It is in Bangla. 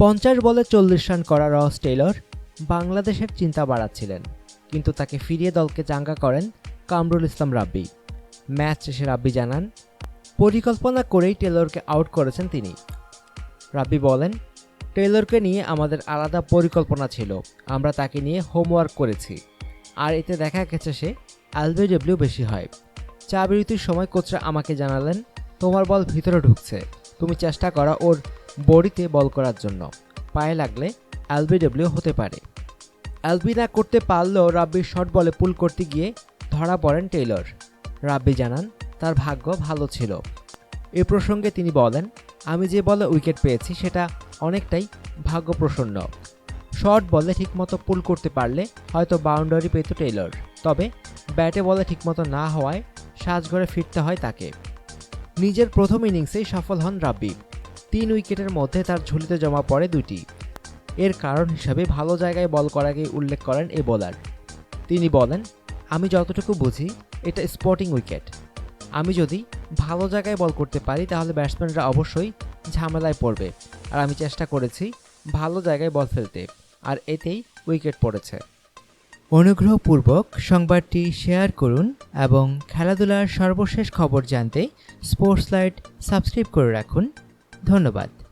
পঞ্চাশ বলে চল্লিশ রান করা রস টেইলর বাংলাদেশের চিন্তা বাড়াচ্ছিলেন, কিন্তু তাকে ফিরিয়ে দলকে চাঙ্গা করেন কামরুল ইসলাম রাব্বি। ম্যাচ শেষে রাব্বি জানান, পরিকল্পনা করেই টেলরকে আউট করেছেন তিনি। রাব্বি বলেন টেলরকে নিয়ে আমাদের আলাদা পরিকল্পনা ছিল, আমরা তাকে নিয়ে হোমওয়ার্ক করেছি। আর এতে দেখা গেছে সে এলবিডব্লিউ বেশি হয়। চা বিরতির সময় কোচরা আমাকে জানালেন, তোমার বল ভিতরে ঢুকছে, তুমি চেষ্টা করা ওর বডিতে বল করার জন্য। পায়ে লাগলে এলবিডব্লিউ হতে পারে। এলবি না করতে পারলেও রাব্বির শর্ট বলে পুল করতে গিয়ে ধরা পড়েন টেইলর। রাব্বি জানান, তার ভাগ্য ভালো ছিল। এ প্রসঙ্গে তিনি বলেন, আমি যে বলে উইকেট পেয়েছি, সেটা অনেকটাই ভাগ্যপ্রসন্ন। শর্ট বলে ঠিকমতো পুল করতে পারলে হয়তো বাউন্ডারি পেত টেইলর। তবে ব্যাটে বলে ঠিকমতো না হওয়ায় সাজঘরে ফিরতে হয় তাকে। নিজের প্রথম ইনিংসেই সফল হন রাব্বি। তিন উইকেটের মধ্যে তার ঝুলিতে জমা পড়ে দুটি এর কারণ হিসাবে ভালো জায়গায় বল করাকে উল্লেখ করেন এই বোলার। তিনি বলেন, আমি যতটুকু বুঝি, এটা স্পটিং উইকেট। আমি যদি ভালো জায়গায় বল করতে পারি, তাহলে ব্যাটসম্যানরা অবশ্যই ঝামেলায় পড়বে। আর আমি চেষ্টা করেছি ভালো জায়গায় বল ফেলতে, আর এতেই উইকেট পড়েছে। অনুগ্রহপূর্বক সংবাদটি শেয়ার করুন এবং খেলাধুলার সর্বশেষ খবর জানতে স্পোর্টস লাইট সাবস্ক্রাইব করে রাখুন। ধন্যবাদ।